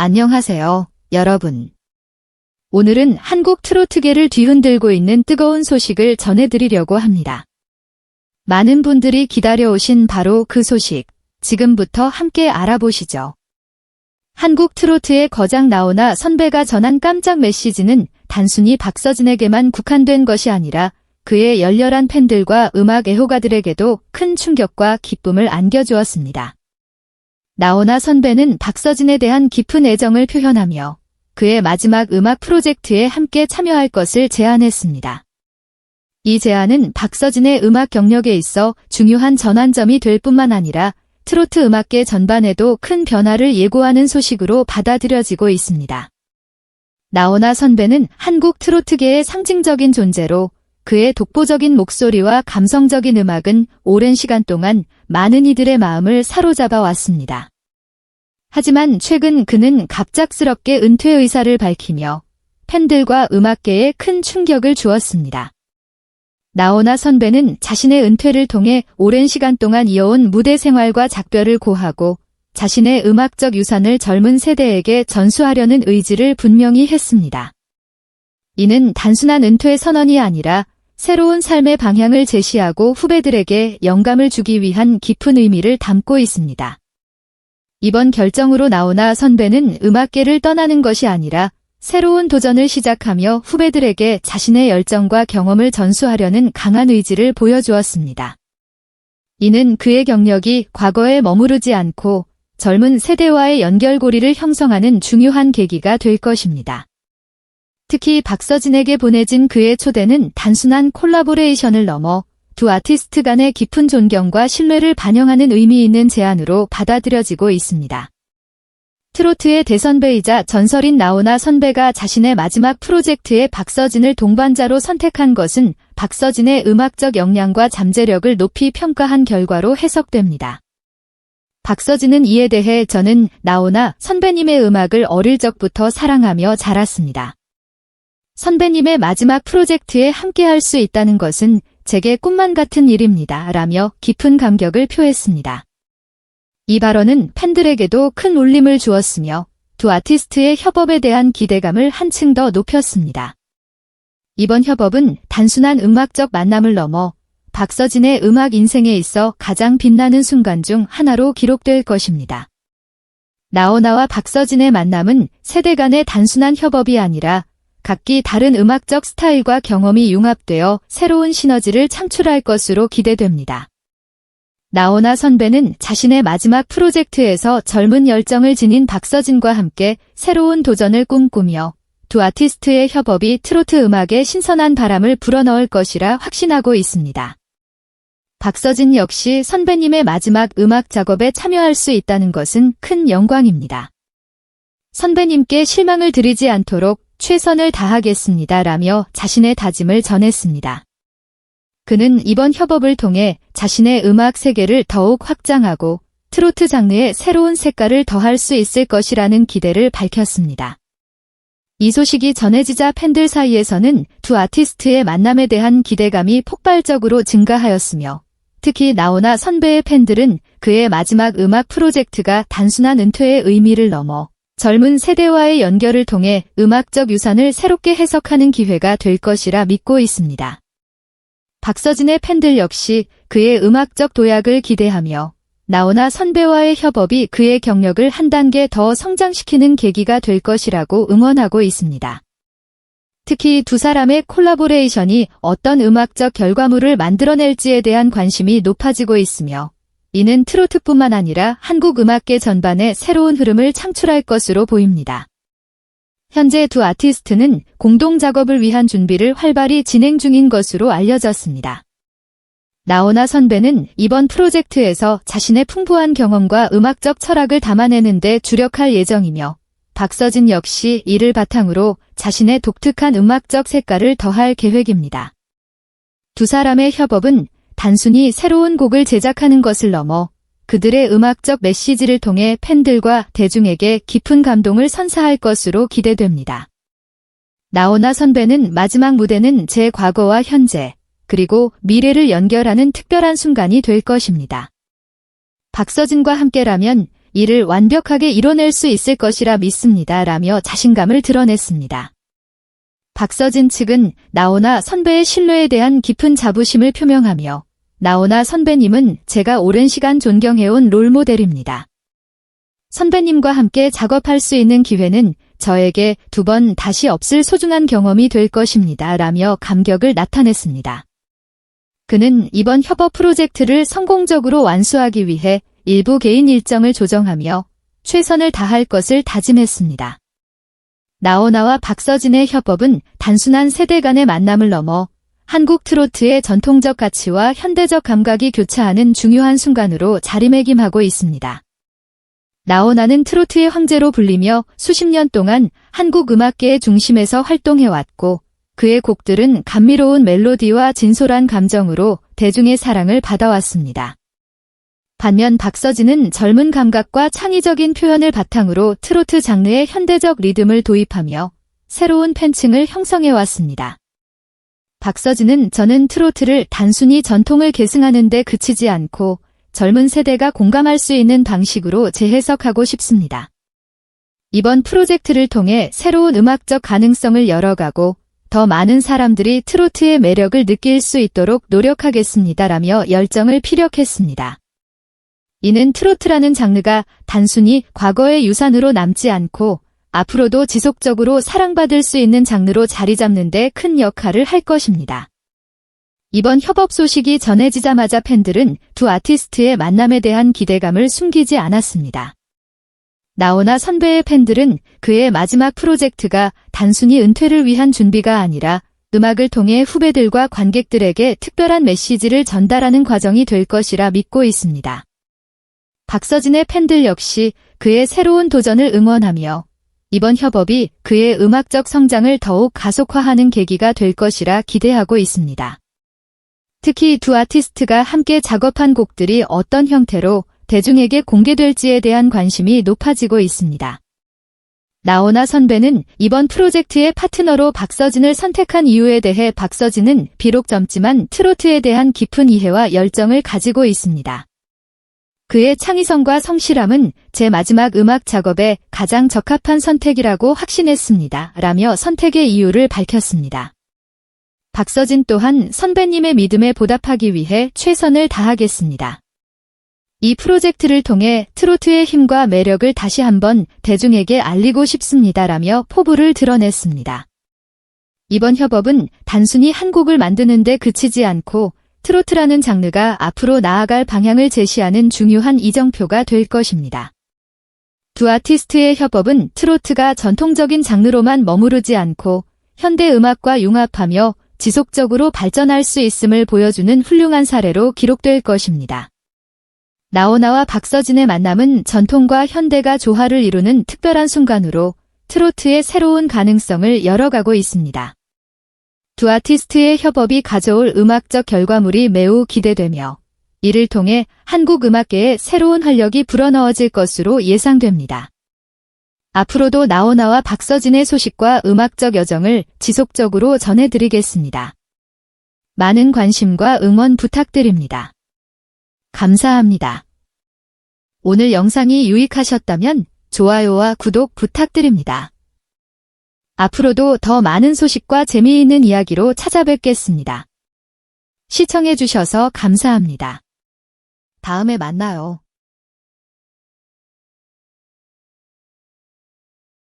안녕하세요, 여러분. 오늘은 한국 트로트계를 뒤흔들고 있는 뜨거운 소식을 전해드리려고 합니다. 많은 분들이 기다려오신 바로 그 소식, 지금부터 함께 알아보시죠. 한국 트로트의 거장 나오나 선배가 전한 깜짝 메시지는 단순히 박서진에게만 국한된 것이 아니라 그의 열렬한 팬들과 음악 애호가들에게도 큰 충격과 기쁨을 안겨주었습니다. 나오나 선배는 박서진에 대한 깊은 애정을 표현하며 그의 마지막 음악 프로젝트에 함께 참여할 것을 제안했습니다. 이 제안은 박서진의 음악 경력에 있어 중요한 전환점이 될 뿐만 아니라 트로트 음악계 전반에도 큰 변화를 예고하는 소식으로 받아들여지고 있습니다. 나오나 선배는 한국 트로트계의 상징적인 존재로 그의 독보적인 목소리와 감성적인 음악은 오랜 시간 동안 많은 이들의 마음을 사로잡아 왔습니다. 하지만 최근 그는 갑작스럽게 은퇴 의사를 밝히며 팬들과 음악계에 큰 충격을 주었습니다. 나오나 선배는 자신의 은퇴를 통해 오랜 시간 동안 이어온 무대 생활과 작별을 고하고 자신의 음악적 유산을 젊은 세대에게 전수하려는 의지를 분명히 했습니다. 이는 단순한 은퇴 선언이 아니라 새로운 삶의 방향을 제시하고 후배들에게 영감을 주기 위한 깊은 의미를 담고 있습니다. 이번 결정으로 나오나 선배는 음악계를 떠나는 것이 아니라 새로운 도전을 시작하며 후배들에게 자신의 열정과 경험을 전수하려는 강한 의지를 보여주었습니다. 이는 그의 경력이 과거에 머무르지 않고 젊은 세대와의 연결고리를 형성하는 중요한 계기가 될 것입니다. 특히 박서진에게 보내진 그의 초대는 단순한 콜라보레이션을 넘어 두 아티스트 간의 깊은 존경과 신뢰를 반영하는 의미 있는 제안으로 받아들여지고 있습니다. 트로트의 대선배이자 전설인 나오나 선배가 자신의 마지막 프로젝트에 박서진을 동반자로 선택한 것은 박서진의 음악적 역량과 잠재력을 높이 평가한 결과로 해석됩니다. 박서진은 이에 대해 저는 나오나 선배님의 음악을 어릴 적부터 사랑하며 자랐습니다. 선배님의 마지막 프로젝트에 함께할 수 있다는 것은 제게 꿈만 같은 일입니다. 라며 깊은 감격을 표했습니다. 이 발언은 팬들에게도 큰 울림을 주었으며 두 아티스트의 협업에 대한 기대감을 한층 더 높였습니다. 이번 협업은 단순한 음악적 만남을 넘어 박서진의 음악 인생에 있어 가장 빛나는 순간 중 하나로 기록될 것입니다. 나오나와 박서진의 만남은 세대 간의 단순한 협업이 아니라 각기 다른 음악적 스타일과 경험이 융합되어 새로운 시너지를 창출할 것으로 기대됩니다. 나오나 선배는 자신의 마지막 프로젝트에서 젊은 열정을 지닌 박서진과 함께 새로운 도전을 꿈꾸며 두 아티스트의 협업이 트로트 음악에 신선한 바람을 불어넣을 것이라 확신하고 있습니다. 박서진 역시 선배님의 마지막 음악 작업에 참여할 수 있다는 것은 큰 영광입니다. 선배님께 실망을 드리지 않도록 최선을 다하겠습니다. 라며 자신의 다짐을 전했습니다. 그는 이번 협업을 통해 자신의 음악 세계를 더욱 확장하고 트로트 장르에 새로운 색깔을 더할 수 있을 것이라는 기대를 밝혔습니다. 이 소식이 전해지자 팬들 사이에서는 두 아티스트의 만남에 대한 기대감이 폭발적으로 증가하였으며 특히 나오나 선배의 팬들은 그의 마지막 음악 프로젝트가 단순한 은퇴의 의미를 넘어 젊은 세대와의 연결을 통해 음악적 유산을 새롭게 해석하는 기회가 될 것이라 믿고 있습니다. 박서진의 팬들 역시 그의 음악적 도약을 기대하며 나오나 선배와의 협업이 그의 경력을 한 단계 더 성장시키는 계기가 될 것이라고 응원하고 있습니다. 특히 두 사람의 콜라보레이션이 어떤 음악적 결과물을 만들어낼지에 대한 관심이 높아지고 있으며 이는 트로트뿐만 아니라 한국 음악계 전반에 새로운 흐름을 창출할 것으로 보입니다. 현재 두 아티스트는 공동 작업을 위한 준비를 활발히 진행 중인 것으로 알려졌습니다. 나오나 선배는 이번 프로젝트에서 자신의 풍부한 경험과 음악적 철학을 담아내는 데 주력할 예정이며 박서진 역시 이를 바탕으로 자신의 독특한 음악적 색깔을 더할 계획입니다. 두 사람의 협업은 단순히 새로운 곡을 제작하는 것을 넘어 그들의 음악적 메시지를 통해 팬들과 대중에게 깊은 감동을 선사할 것으로 기대됩니다. 나오나 선배는 마지막 무대는 제 과거와 현재, 그리고 미래를 연결하는 특별한 순간이 될 것입니다. 박서진과 함께라면 이를 완벽하게 이뤄낼 수 있을 것이라 믿습니다. 라며 자신감을 드러냈습니다. 박서진 측은 나오나 선배의 신뢰에 대한 깊은 자부심을 표명하며 나오나 선배님은 제가 오랜 시간 존경해온 롤모델입니다. 선배님과 함께 작업할 수 있는 기회는 저에게 두 번 다시 없을 소중한 경험이 될 것입니다. 라며 감격을 나타냈습니다. 그는 이번 협업 프로젝트를 성공적으로 완수하기 위해 일부 개인 일정을 조정하며 최선을 다할 것을 다짐했습니다. 나오나와 박서진의 협업은 단순한 세대 간의 만남을 넘어 한국 트로트의 전통적 가치와 현대적 감각이 교차하는 중요한 순간으로 자리매김하고 있습니다. 나오나는 트로트의 황제로 불리며 수십 년 동안 한국 음악계의 중심에서 활동해왔고 그의 곡들은 감미로운 멜로디와 진솔한 감정으로 대중의 사랑을 받아왔습니다. 반면 박서진은 젊은 감각과 창의적인 표현을 바탕으로 트로트 장르의 현대적 리듬을 도입하며 새로운 팬층을 형성해왔습니다. 박서진은 저는 트로트를 단순히 전통을 계승하는 데 그치지 않고 젊은 세대가 공감할 수 있는 방식으로 재해석하고 싶습니다. 이번 프로젝트를 통해 새로운 음악적 가능성을 열어가고 더 많은 사람들이 트로트의 매력을 느낄 수 있도록 노력하겠습니다라며 열정을 피력했습니다. 이는 트로트라는 장르가 단순히 과거의 유산으로 남지 않고 앞으로도 지속적으로 사랑받을 수 있는 장르로 자리 잡는 데 큰 역할을 할 것입니다. 이번 협업 소식이 전해지자마자 팬들은 두 아티스트의 만남에 대한 기대감을 숨기지 않았습니다. 나오나 선배의 팬들은 그의 마지막 프로젝트가 단순히 은퇴를 위한 준비가 아니라 음악을 통해 후배들과 관객들에게 특별한 메시지를 전달하는 과정이 될 것이라 믿고 있습니다. 박서진의 팬들 역시 그의 새로운 도전을 응원하며 이번 협업이 그의 음악적 성장을 더욱 가속화하는 계기가 될 것이라 기대하고 있습니다. 특히 두 아티스트가 함께 작업한 곡들이 어떤 형태로 대중에게 공개될지에 대한 관심이 높아지고 있습니다. 나오나 선배는 이번 프로젝트의 파트너로 박서진을 선택한 이유에 대해 박서진은 비록 젊지만 트로트에 대한 깊은 이해와 열정을 가지고 있습니다. 그의 창의성과 성실함은 제 마지막 음악 작업에 가장 적합한 선택이라고 확신했습니다. 라며 선택의 이유를 밝혔습니다. 박서진 또한 선배님의 믿음에 보답하기 위해 최선을 다하겠습니다. 이 프로젝트를 통해 트로트의 힘과 매력을 다시 한번 대중에게 알리고 싶습니다. 라며 포부를 드러냈습니다. 이번 협업은 단순히 한 곡을 만드는데 그치지 않고 트로트라는 장르가 앞으로 나아갈 방향을 제시하는 중요한 이정표가 될 것입니다. 두 아티스트의 협업은 트로트가 전통적인 장르로만 머무르지 않고 현대 음악과 융합하며 지속적으로 발전할 수 있음을 보여주는 훌륭한 사례로 기록될 것입니다. 나오나와 박서진의 만남은 전통과 현대가 조화를 이루는 특별한 순간으로 트로트의 새로운 가능성을 열어가고 있습니다. 두 아티스트의 협업이 가져올 음악적 결과물이 매우 기대되며 이를 통해 한국 음악계에 새로운 활력이 불어넣어질 것으로 예상됩니다. 앞으로도 나오나와 박서진의 소식과 음악적 여정을 지속적으로 전해드리겠습니다. 많은 관심과 응원 부탁드립니다. 감사합니다. 오늘 영상이 유익하셨다면 좋아요와 구독 부탁드립니다. 앞으로도 더 많은 소식과 재미있는 이야기로 찾아뵙겠습니다. 시청해주셔서 감사합니다. 다음에 만나요.